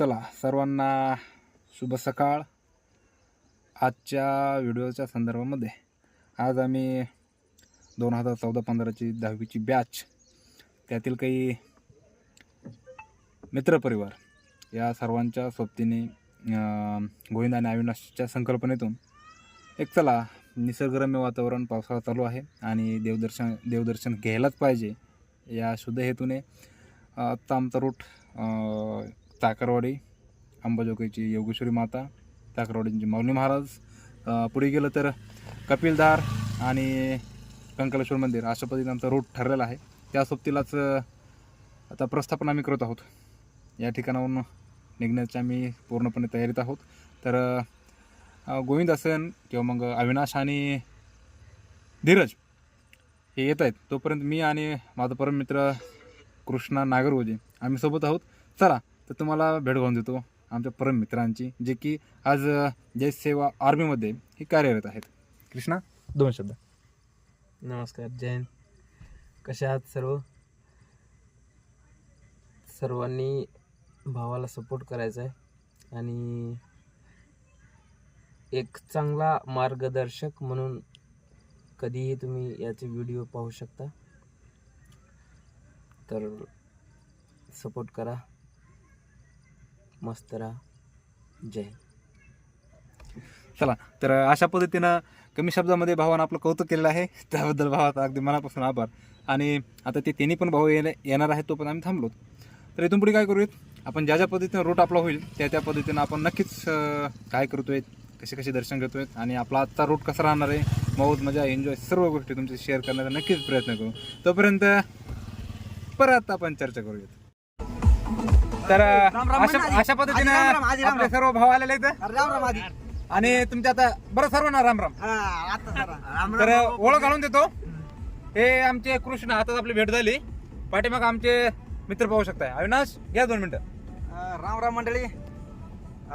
चला सर्वांना शुभ सकाळ. आजच्या व्हिडिओच्या संदर्भामध्ये आज आम्ही दोन हजार चौदा पंधराची दहावीची बॅच त्यातील काही मित्रपरिवार या सर्वांच्या सोबतीने गोविंद आणि अविनाशच्या संकल्पनेतून एक चला निसर्गरम्य वातावरण पावसाळा चालू आहे आणि देवदर्शन देवदर्शन घ्यायलाच पाहिजे या शुद्ध हेतूने आत्ता आमचा रूट ताकरवाडी चाकरवाडी अंबाजोगाईची योगेश्वरी माता चाकरवाडींची माऊली महाराज पुढे गेलं तर कपिलधार आणि कंकलेश्वर मंदिर अशा पद्धतीने आमचा रूट ठरलेला आहे. त्या सोबतीलाच आता प्रस्थापन आम्ही करत आहोत. या ठिकाणाहून निघण्याच्या आम्ही पूर्णपणे तयारीत आहोत. तर गोविंद असन किंवा मग अविनाश आणि धीरज हे येत आहेत. तोपर्यंत मी आणि माझा परममित्र कृष्णा नागरवजे आम्ही सोबत आहोत. चला तर तुम्हाला भेट घालून देतो आमच्या परम मित्रांची जे की आज अ, जय सेवा आर्मीमध्ये हे कार्यरत आहेत. कृष्णा दोन शब्द. नमस्कार जैन. कसे आहात सर्व? सर्वांनी भावाला सपोर्ट करायचा आहे आणि एक चांगला मार्गदर्शक म्हणून कधीही तुम्ही याचे व्हिडिओ पाहू शकता. तर सपोर्ट करा. मस्त राहा. जय चला तर अशा पद्धतीनं कमी शब्दामध्ये भावानं आपलं कौतुक केलेलं आहे. त्याबद्दल भावाचा अगदी मनापासून आभार. आणि आता ते तिन्ही पण भाऊ येणे येणार आहेत तो पण आम्ही थांबलो तर इथून पुढे काय करूयात? आपण ज्या ज्या पद्धतीनं रूट आपला होईल त्या त्या पद्धतीनं आपण नक्कीच काय करतोय कसे कसे दर्शन घेतोय आणि आपला आजचा रूट कसा राहणार आहे मौज मजा एन्जॉय सर्व गोष्टी तुमचे शेअर करण्याचा नक्कीच प्रयत्न करू. तोपर्यंत परत आपण चर्चा करूयात. तर अशा अशा पद्धतीनं आपले सर्व भाव आलेले आहेत. आणि तुमच्या आता बरं सर्व. ना राम राम तर ओळख घालून देतो. हे आमचे कृष्ण हातात आपली भेट झाली. पाठीमाग आमचे मित्र पाहू शकताय. अविनाश घ्या दोन मिनिटं. राम राम मंडळी.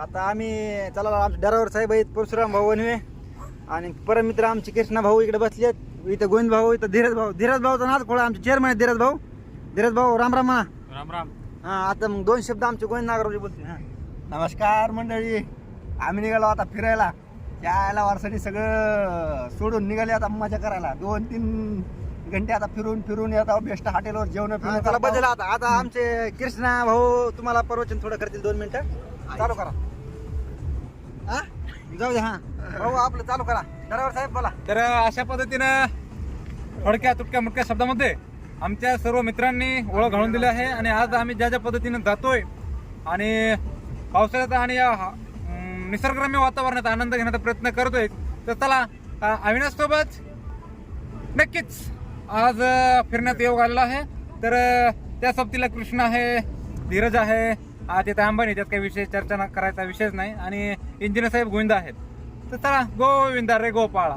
आता आम्ही चला आमचे डरावर साहेब आहेत परशुराम भाऊ वनवे आणि परम मित्र आमचे कृष्णा भाऊ इकडे बसले आहेत. इथं गोविंद भाऊ इथं धीरज भाऊ. धीरज भाऊचा नाच खोळा आमचे चेअरमन आहेत धीरज भाऊ. धीरज भाऊ राम राम म्हणा. राम राम. हा आता मग दोन शब्द आमचे गोविंद नागरावजी बोलते हा. नमस्कार मंडळी. आम्ही निघालो आता फिरायला. यायला वारसाठी सगळं सोडून निघाले आता मजा करायला. दोन तीन घंटे आता फिरून फिरून आता बेस्ट हॉटेलवर जेवण फिरून चला बदल आता. आता आमचे कृष्णा भाऊ तुम्हाला प्रवचन थोडं करतील दोन मिनिटं. चालू करा. हा? जाऊ दे हा. भाऊ आपलं चालू करा. ड्रायव्हर साहेब बोला. तर अशा पद्धतीनं थोडक्या तुटक्या मुटक्या शब्दामध्ये आमच्या सर्व मित्रांनी ओळख घालून दिली आहे आणि आज आम्ही ज्या ज्या पद्धतीनं जातोय आणि पावसाळ्यात आणि या हा- निसर्गरम्य वातावरणात आनंद घेण्याचा प्रयत्न करतोय तर चला अविनाशसोबत नक्कीच आज फिरण्यात योग आलेला आहे. तर त्या सोबतीला कृष्ण आहे धीरज आहे आज येथे अंबानी त्यात काही विषय चर्चा करायचा विषयच नाही आणि इंजिनियर साहेब गोविंदा आहेत. तर चला गोविंदा रे गोपाळा.